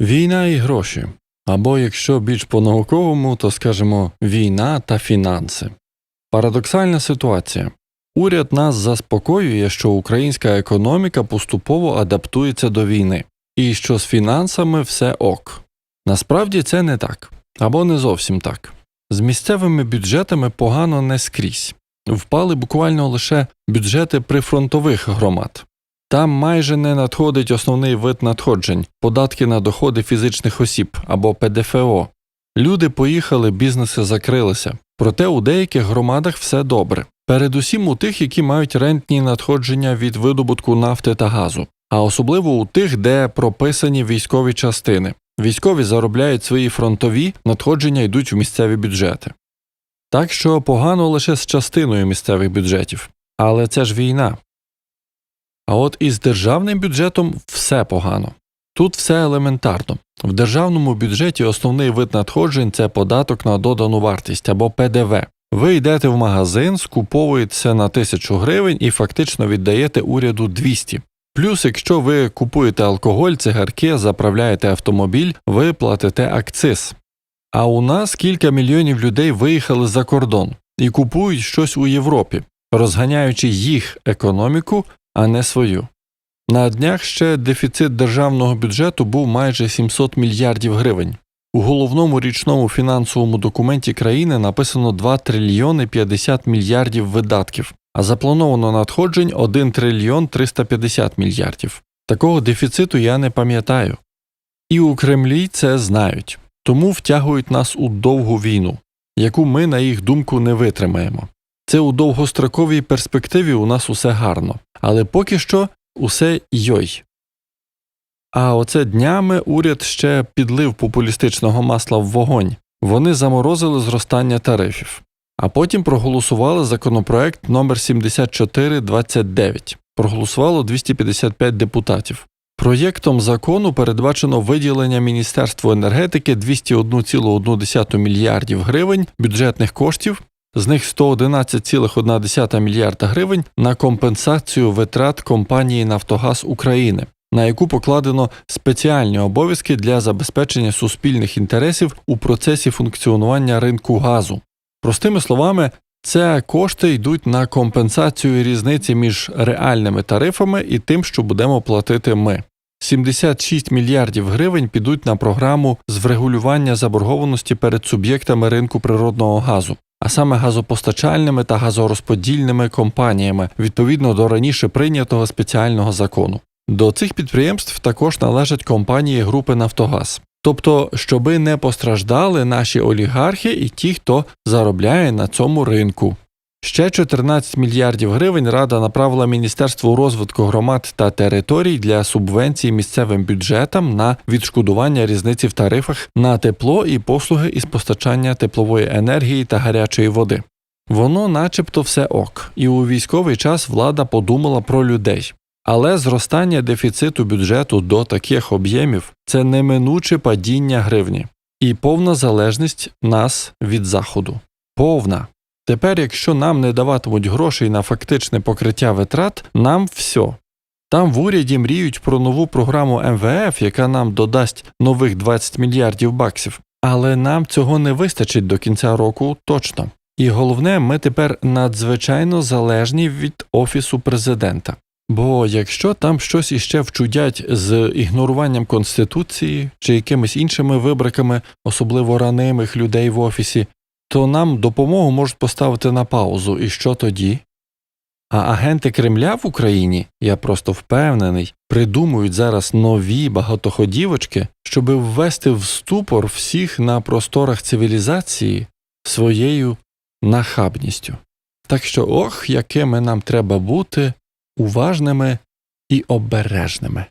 Війна і гроші. Або якщо більш по-науковому, то скажемо війна та фінанси. Парадоксальна ситуація. Уряд нас заспокоює, що українська економіка поступово адаптується до війни, і що з фінансами все ок. Насправді це не так, або не зовсім так. З місцевими бюджетами погано не скрізь. Впали буквально лише бюджети прифронтових громад. Там майже не надходить основний вид надходжень податки на доходи фізичних осіб або ПДФО. Люди поїхали, бізнеси закрилися. Проте у деяких громадах все добре. Передусім у тих, які мають рентні надходження від видобутку нафти та газу, а особливо у тих, де прописані військові частини. Військові заробляють свої фронтові, надходження йдуть в місцеві бюджети. Так що погано лише з частиною місцевих бюджетів. Але це ж війна. А от із державним бюджетом все погано. Тут все елементарно. В державному бюджеті основний вид надходжень це податок на додану вартість або ПДВ. Ви йдете в магазин, скуповуєтеся на 1000 гривень і фактично віддаєте уряду 200. Плюс, якщо ви купуєте алкоголь, цигарки, заправляєте автомобіль, ви платите акциз. А у нас кілька мільйонів людей виїхали за кордон і купують щось у Європі, розганяючи їх економіку, а не свою. На днях ще дефіцит державного бюджету був майже 700 мільярдів гривень. У головному річному фінансовому документі країни написано 2 трильйони 50 мільярдів видатків, а заплановано надходжень 1 трильйон 350 мільярдів. Такого дефіциту я не пам'ятаю. І у Кремлі це знають, тому втягують нас у довгу війну, яку ми, на їх думку, не витримаємо. Це у довгостроковій перспективі у нас усе гарно, але поки що усе йой. А оце днями уряд ще підлив популістичного масла в вогонь. Вони заморозили зростання тарифів, а потім проголосували законопроект номер 7429. Проголосувало 255 депутатів. Проєктом закону передбачено виділення Міністерству енергетики 201,1 мільярдів гривень бюджетних коштів, з них 111,1 мільярда гривень на компенсацію витрат компанії Нафтогаз України на яку покладено спеціальні обов'язки для забезпечення суспільних інтересів у процесі функціонування ринку газу. Простими словами, це кошти йдуть на компенсацію різниці між реальними тарифами і тим, що будемо платити ми. 76 мільярдів гривень підуть на програму з врегулювання заборгованості перед суб'єктами ринку природного газу, а саме газопостачальними та газорозподільними компаніями відповідно до раніше прийнятого спеціального закону. До цих підприємств також належать компанії групи Нафтогаз. Тобто, щоби не постраждали наші олігархи і ті, хто заробляє на цьому ринку. Ще 14 мільярдів гривень Рада направила Міністерству розвитку громад та територій для субвенцій місцевим бюджетам на відшкодування різниці в тарифах на тепло і послуги із постачання теплової енергії та гарячої води. Воно начебто все ок, і у військовий час влада подумала про людей. Але зростання дефіциту бюджету до таких об'ємів це неминуче падіння гривні і повна залежність нас від заходу. Повна. Тепер, якщо нам не даватимуть грошей на фактичне покриття витрат, нам все. Там в уряді мріють про нову програму МВФ, яка нам додасть нових 20 мільярдів баксів, але нам цього не вистачить до кінця року точно. І головне, ми тепер надзвичайно залежні від Офісу президента. Бо якщо там щось іще вчудять з ігноруванням конституції чи якимись іншими вибриками, особливо ранимих людей в офісі, то нам допомогу можуть поставити на паузу. І що тоді? А агенти Кремля в Україні, я просто впевнений, придумують зараз нові багатоходівочки, щоб ввести в ступор всіх на просторах цивілізації своєю нахабністю. Так що ох, якими нам треба бути уважними і обережними.